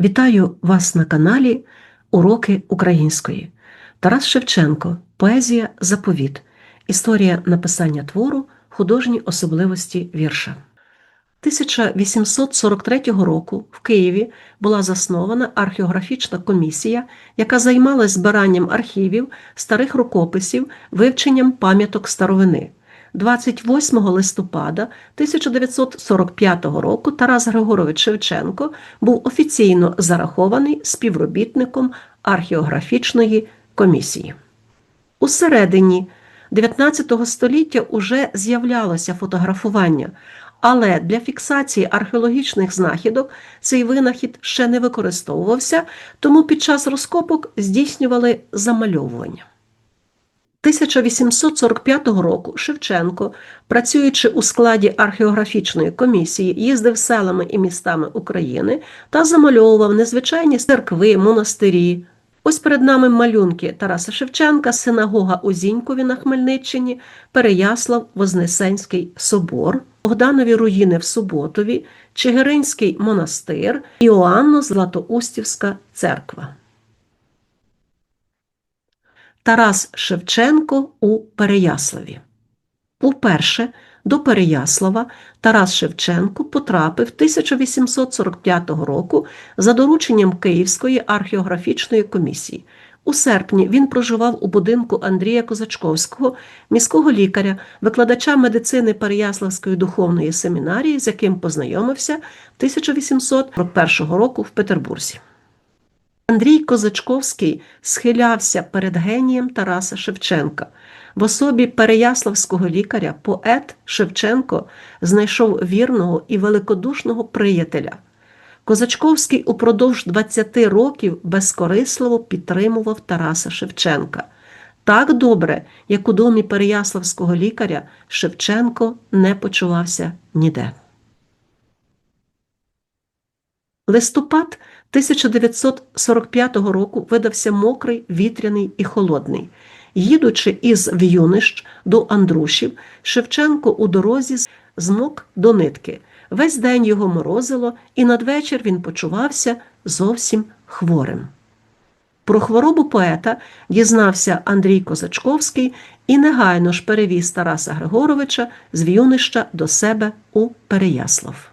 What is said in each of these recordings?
Вітаю вас на каналі Уроки української. Тарас Шевченко. Поезія Заповіт. Історія написання твору, художні особливості вірша. 1843 року в Києві була заснована археографічна комісія, яка займалась збиранням архівів, старих рукописів, вивченням пам'яток старовини. 28 листопада 1945 року Тарас Григорович Шевченко був офіційно зарахований співробітником археографічної комісії. У середині 19 століття уже з'являлося фотографування, але для фіксації археологічних знахідок цей винахід ще не використовувався, тому під час розкопок здійснювали замальовування. 1845 року Шевченко, працюючи у складі археографічної комісії, їздив селами і містами України та замальовував незвичайні церкви, монастирі. Ось перед нами малюнки Тараса Шевченка, синагога у Зінькові на Хмельниччині, Переяслав Вознесенський собор, Богданові руїни в Суботові, Чигиринський монастир, Іоанно Златоустівська церква. Тарас Шевченко у Переяславі. Уперше до Переяслава Тарас Шевченко потрапив 1845 року за дорученням Київської археографічної комісії. У серпні він проживав у будинку Андрія Козачковського, міського лікаря, викладача медицини Переяславської духовної семінарії, з яким познайомився 1841 року в Петербурзі. Андрій Козачковський схилявся перед генієм Тараса Шевченка. В особі переяславського лікаря поет Шевченко знайшов вірного і великодушного приятеля. Козачковський упродовж 20 років безкорисливо підтримував Тараса Шевченка. Так добре, як у домі переяславського лікаря, Шевченко не почувався ніде. Листопад 1945 року видався мокрий, вітряний і холодний. Їдучи із В'юнищ до Андрушів, Шевченко у дорозі змок до нитки. Весь день його морозило, і надвечір він почувався зовсім хворим. Про хворобу поета дізнався Андрій Козачковський і негайно ж перевіз Тараса Григоровича з В'юнища до себе у Переяслав.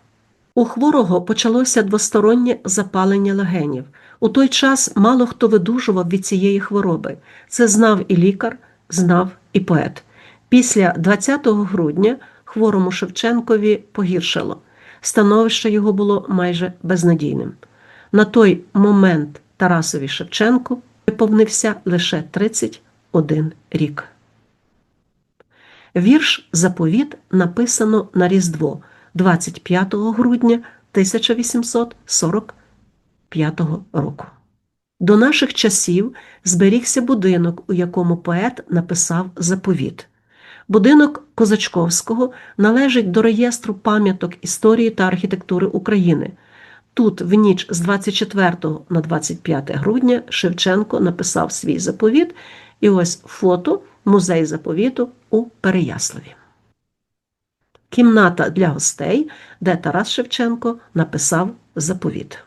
У хворого почалося двостороннє запалення легенів. У той час мало хто видужував від цієї хвороби. Це знав і лікар, знав і поет. Після 20 грудня хворому Шевченкові погіршило. Становище його було майже безнадійним. На той момент Тарасові Шевченку виповнився лише 31 рік. Вірш Заповіт написано на Різдво. 25 грудня 1845 року. До наших часів зберігся будинок, у якому поет написав заповіт. Будинок Козачковського належить до реєстру пам'яток історії та архітектури України. Тут, в ніч з 24 на 25 грудня, Шевченко написав свій заповіт, і ось фото музей заповіту у Переяславі кімната для гостей, де Тарас Шевченко написав заповіт.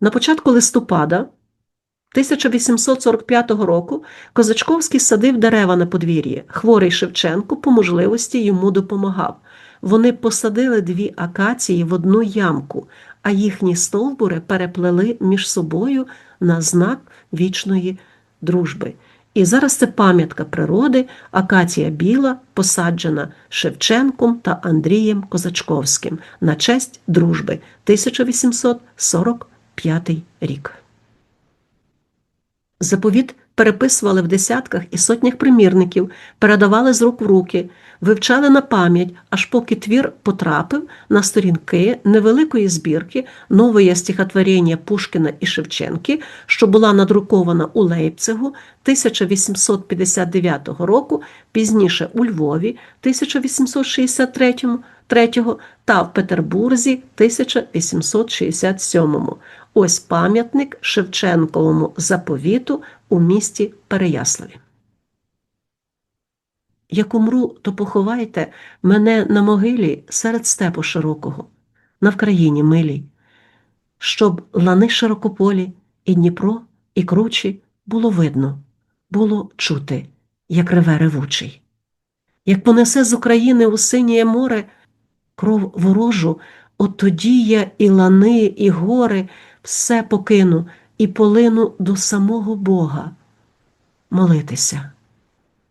На початку листопада 1845 року Козачковський садив дерева на подвір'ї. Хворий Шевченко по можливості йому допомагав. Вони посадили дві акації в одну ямку, а їхні стовбури переплели між собою на знак вічної дружби. І зараз це пам'ятка природи, акація біла, посаджена Шевченком та Андрієм Козачковським на честь дружби 1845 рік. Заповіт переписували в десятках і сотнях примірників, передавали з рук в руки, вивчали на пам'ять, аж поки твір потрапив на сторінки невеликої збірки нової стихотворення Пушкіна і Шевченки, що була надрукована у Лейпцигу 1859 року, пізніше у Львові 1863 3 та в Петербурзі 1867. Ось пам'ятник Шевченковому заповіту у місті Переяславі. Як умру, то поховайте мене на могилі серед степу широкого, на Вкраїні милій. щоб лани широкополі, і Дніпро, і кручі було видно, було чути, як реве ревучий. Як понесе з України у синє море кров ворожу, от тоді я і лани, і гори все покину і полину до самого Бога. Молитися.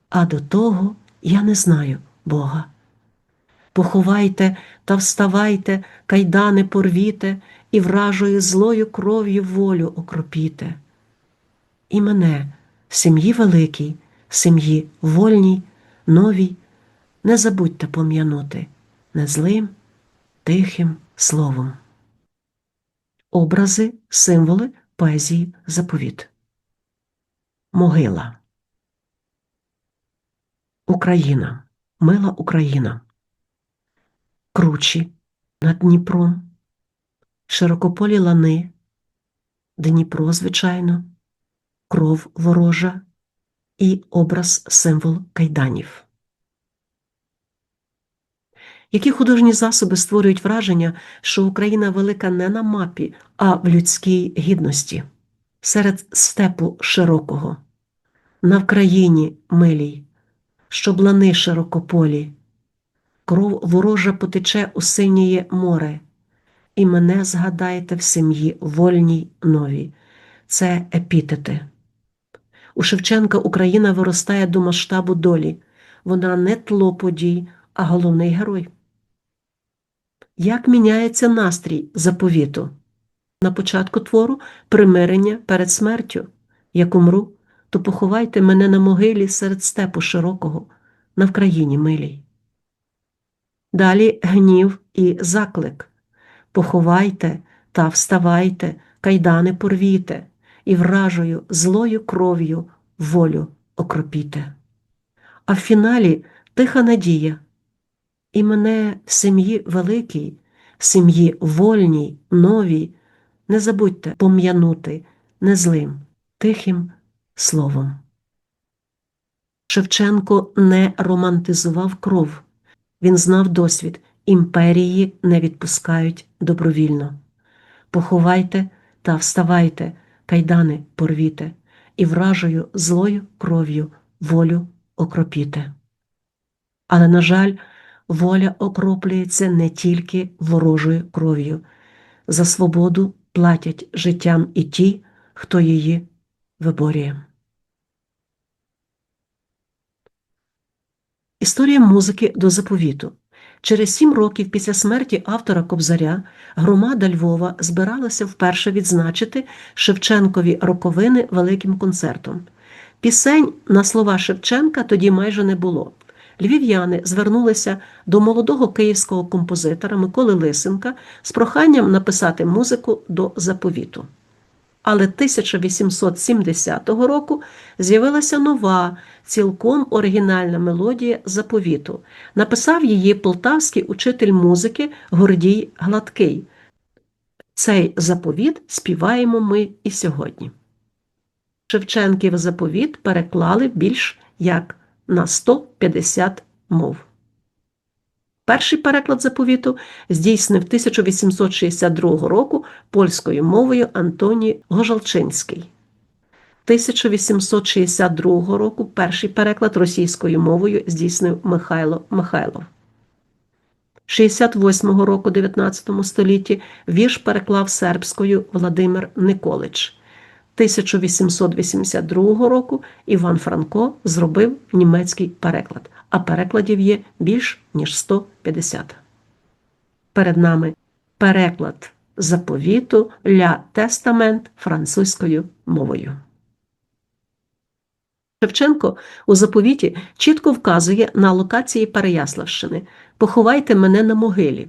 А до того я не знаю Бога. Поховайте та вставайте, кайдани порвіте, і вражою злою кров'ю волю окропіте. І мене, сім'ї великій, сім'ї вольній, новій, не забудьте пом'янути не злим, тихим словом. Образи, символи поезії заповіт. Могила. Україна, мила Україна. Кручі над Дніпром, широкополі лани, Дніпро, звичайно, кров ворожа і образ символ кайданів. Які художні засоби створюють враження, що Україна велика не на мапі, а в людській гідності, серед степу широкого, на Вкраїні милій, щоб лани широкополі, кров ворожа потече у синіє море, і мене згадайте в сім'ї вольній новій. Це епітети. У Шевченка Україна виростає до масштабу долі. Вона не тло подій, а головний герой. Як міняється настрій заповіту? На початку твору примирення перед смертю. Як умру, то поховайте мене на могилі серед степу широкого, на Вкраїні милій. Далі гнів і заклик. Поховайте та вставайте, кайдани порвіте, і вражою злою кров'ю волю окропіте. А в фіналі тиха надія. І мене в сім'ї великій, сім'ї вольній, новій, не забудьте пом'янути незлим, тихим словом. Шевченко не романтизував кров, він знав досвід імперії не відпускають добровільно. Поховайте та вставайте, кайдани порвіте, і вражою злою кров'ю волю окропіте. Але, на жаль, воля окроплюється не тільки ворожою кров'ю. За свободу платять життям і ті, хто її виборює. Історія музики до заповіту. Через сім років після смерті автора Кобзаря громада Львова збиралася вперше відзначити Шевченкові роковини великим концертом. Пісень на слова Шевченка тоді майже не було львів'яни звернулися до молодого київського композитора Миколи Лисенка з проханням написати музику до заповіту. Але 1870 року з'явилася нова, цілком оригінальна мелодія заповіту. Написав її полтавський учитель музики Гордій Гладкий. Цей заповіт співаємо ми і сьогодні. Шевченків заповіт переклали більш як на 150 мов. Перший переклад заповіту здійснив 1862 року польською мовою Антоній Гожалчинський. 1862 року перший переклад російською мовою здійснив Михайло Михайлов. 68 року 19 столітті вірш переклав сербською Владимир Николич. 1882 року Іван Франко зробив німецький переклад, а перекладів є більш ніж 150. Перед нами переклад заповіту ля тестамент французькою мовою. Шевченко у заповіті чітко вказує на локації Переяславщини Поховайте мене на могилі.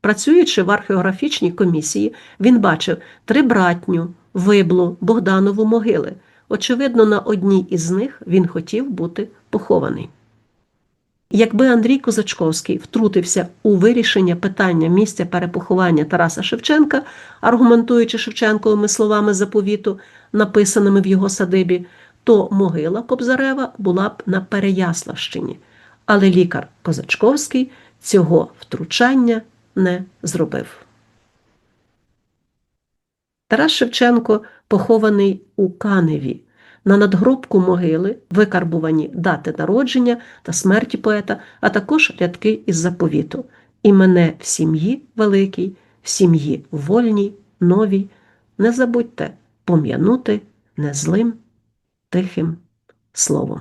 Працюючи в археографічній комісії, він бачив трибратню, виблу, Богданову могили. Очевидно, на одній із них він хотів бути похований. Якби Андрій Козачковський втрутився у вирішення питання місця перепоховання Тараса Шевченка, аргументуючи Шевченковими словами заповіту, написаними в його садибі, то могила Кобзарева була б на Переяславщині, але лікар Козачковський цього втручання не зробив. Тарас Шевченко похований у Каневі. На надгробку могили викарбувані дати народження та смерті поета, а також рядки із заповіту. І мене в сім'ї великій, в сім'ї вольній, новій. Не забудьте пом'янути незлим тихим словом.